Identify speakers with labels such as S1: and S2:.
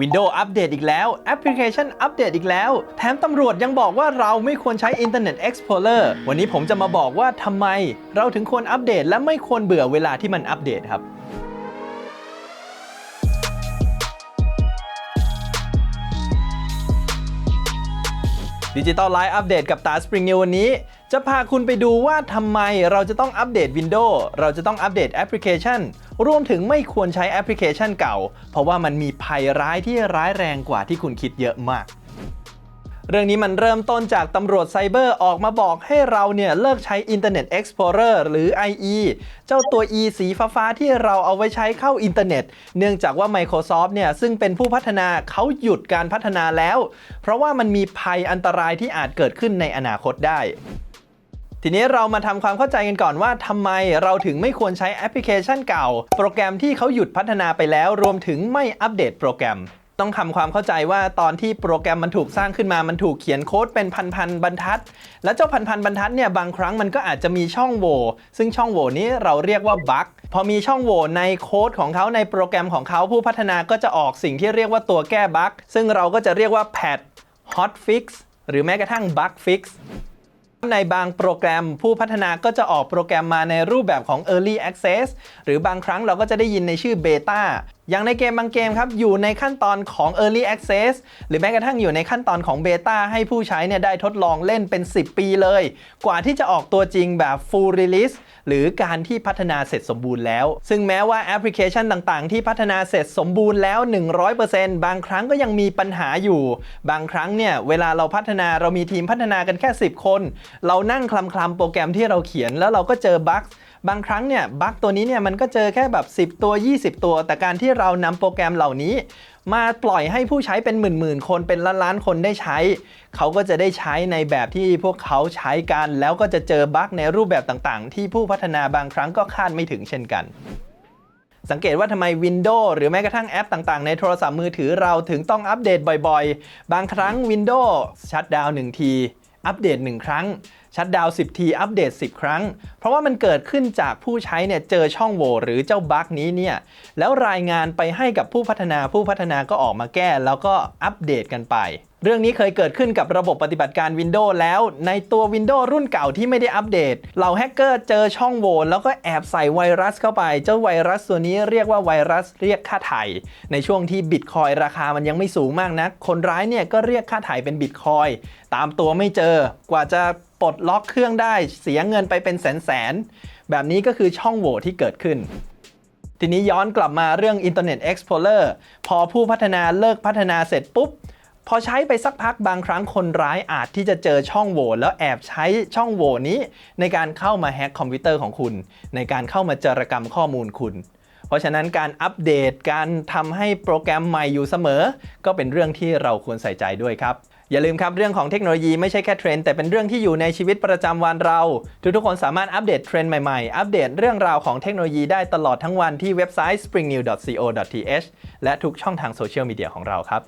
S1: Windows อัปเดตอีกแล้ว แอปพลิเคชันอัปเดตอีกแล้ว แถมตำรวจยังบอกว่าเราไม่ควรใช้ Internet Explorer วันนี้ผมจะมาบอกว่าทำไม เราถึงควรอัปเดตและไม่ควรเบื่อเวลาที่มันอัปเดตครับ ดิจิตอลไลฟ์อัปเดตกับตาสปริงในวันนี้ จะพาคุณไปดูว่าทำไมเราจะต้องอัปเดต Windows เราจะต้องอัปเดตแอปพลิเคชัน รวมถึงไม่ควรใช้แอปพลิเคชันเก่า เพราะว่ามันมีภัยร้ายที่ร้ายแรงกว่าที่คุณคิดเยอะมาก เรื่องนี้มันเริ่มต้นจากตำรวจไซเบอร์ออกมาบอกให้เราเนี่ยเลิกใช้ Internet Explorer หรือ IE เจ้าตัว E สีฟ้าๆที่เราเอาไว้ใช้เข้าอินเทอร์เน็ต เนื่องจากว่า Microsoft เนี่ยซึ่งเป็นผู้พัฒนาเขาหยุดการพัฒนาแล้ว เพราะว่ามันมีภัยอันตรายที่อาจเกิดขึ้นในอนาคตได้ทีนี้เรามาทำความเข้าใจกันก่อนว่าทำไมเราถึงไม่ควรใช้แอปพลิเคชันเก่า โปรแกรมที่เขาหยุดพัฒนาไปแล้ว รวมถึงไม่อัปเดตโปรแกรม ต้องทำความเข้าใจว่าตอนที่โปรแกรมมันถูกสร้างขึ้นมา มันถูกเขียนโค้ดเป็นพันๆบรรทัด และเจ้าพันๆบรรทัดเนี่ยบางครั้งมันก็อาจจะมีช่องโหว่ ซึ่งช่องโหว่นี้เราเรียกว่าบั๊กพอมีช่องโหว่ในโค้ดของเขาในโปรแกรมของเขาผู้พัฒนาก็จะออกสิ่งที่เรียกว่าตัวแก้บั๊กซึ่งเราก็จะเรียกว่า patch hotfix หรือแม้กระทั่ง bug fix ในบางโปรแกรมผู้พัฒนาก็จะออกโปรแกรมมาในรูปแบบของ Early Access หรือบางครั้งเราก็จะได้ยินในชื่อ Beta อย่างในเกมบางเกมครับ อยู่ในขั้นตอนของ Early Access หรือแม้กระทั่งอยู่ในขั้นตอนของ Beta ให้ผู้ใช้เนี่ยได้ทดลองเล่นเป็น 10 ปีเลย กว่าที่จะออกตัวจริงแบบ Full Release หรือการที่พัฒนาเสร็จสมบูรณ์แล้ว ซึ่งแม้ว่าแอปพลิเคชันต่างๆ ที่พัฒนาเสร็จสมบูรณ์แล้ว 100%บางครั้งก็ยังมีปัญหาอยู่ บางครั้งเนี่ยเวลาเราพัฒนาเรามีทีมพัฒนากันแค่ 10 คน เรานั่งคลำคลำๆโปรแกรมที่เราเขียนแล้วเราก็เจอบั๊ก บางครั้งเนี่ยบั๊กตัวนี้เนี่ยมันก็เจอแค่แบบ 10 ตัว 20 ตัว แต่การที่เรานำโปรแกรมเหล่านี้ มาปล่อยให้ผู้ใช้เป็นหมื่นๆคนเป็นล้านๆคนได้ใช้ เขาก็จะได้ใช้ในแบบที่พวกเขาใช้กัน แล้วก็จะเจอบั๊กในรูปแบบต่างๆ ที่ผู้พัฒนาบางครั้งก็คาดไม่ถึงเช่นกันสังเกตว่าทำไม Windows หรือแม้กระทั่งแอปต่างๆ ในโทรศัพท์มือถือเราถึงต้องอัปเดตบ่อยๆ บางครั้ง Windows ชัดดาวน์1ที อัปเดต1ครั้ง ชัดดาวน์10 ที อัปเดต 10 ครั้ง เพราะว่ามันเกิดขึ้นจากผู้ใช้เนี่ยเจอช่องโหว่หรือเจ้าบั๊กนี้เนี่ย แล้วรายงานไปให้กับผู้พัฒนา ผู้พัฒนาก็ออกมาแก้ แล้วก็อัปเดตกันไป เรื่องนี้เคยเกิดขึ้นกับระบบปฏิบัติการ Windows แล้ว ในตัว Windows รุ่นเก่าที่ไม่ได้อัปเดต เหล่าแฮกเกอร์เจอช่องโหว่แล้วก็แอบใส่ไวรัสเข้าไป เจ้าไวรัสตัวนี้เรียกว่าไวรัสเรียกค่าไถ่ในช่วงที่บิตคอยราคามันยังไม่สูงมากนะัก คนร้ายเนี่ยก็เรียกค่าไถ่เป็นบิตคอยตามตัวไม่เจอกว่าจะ ปลดล็อกเครื่องได้เสียเงินไปเป็นแสนแสนแบบนี้ก็คือช่องโหว่ที่เกิดขึ้น ทีนี้ย้อนกลับมาเรื่อง Internet Explorer พอผู้พัฒนาเลิกพัฒนาเสร็จปุ๊บ พอใช้ไปสักพักบางครั้งคนร้ายอาจที่จะเจอช่องโหว่แล้วแอบใช้ช่องโหว่นี้ ในการเข้ามาแฮ็กคอมพิวเตอร์ของคุณ ในการเข้ามาเจรกรรมข้อมูลคุณ ราะฉะนั้นการอัปเดตการทำให้โปรแกรมใหม่อยู่เสมอ ก็เป็นเรื่องที่เราควรใส่ใจด้วยครับอย่าลืมครับ เรื่องของเทคโนโลยีไม่ใช่แค่เทรนด์แต่เป็นเรื่องที่อยู่ในชีวิตประจำวันเรา ทุกๆคนสามารถอัปเดตเทรนด์ใหม่ๆ อัปเดตเรื่องราวของเทคโนโลยีได้ตลอดทั้งวันที่เว็บไซต์ springnew.co.th และทุกช่องทางโซเชียลมีเดียของเราครับ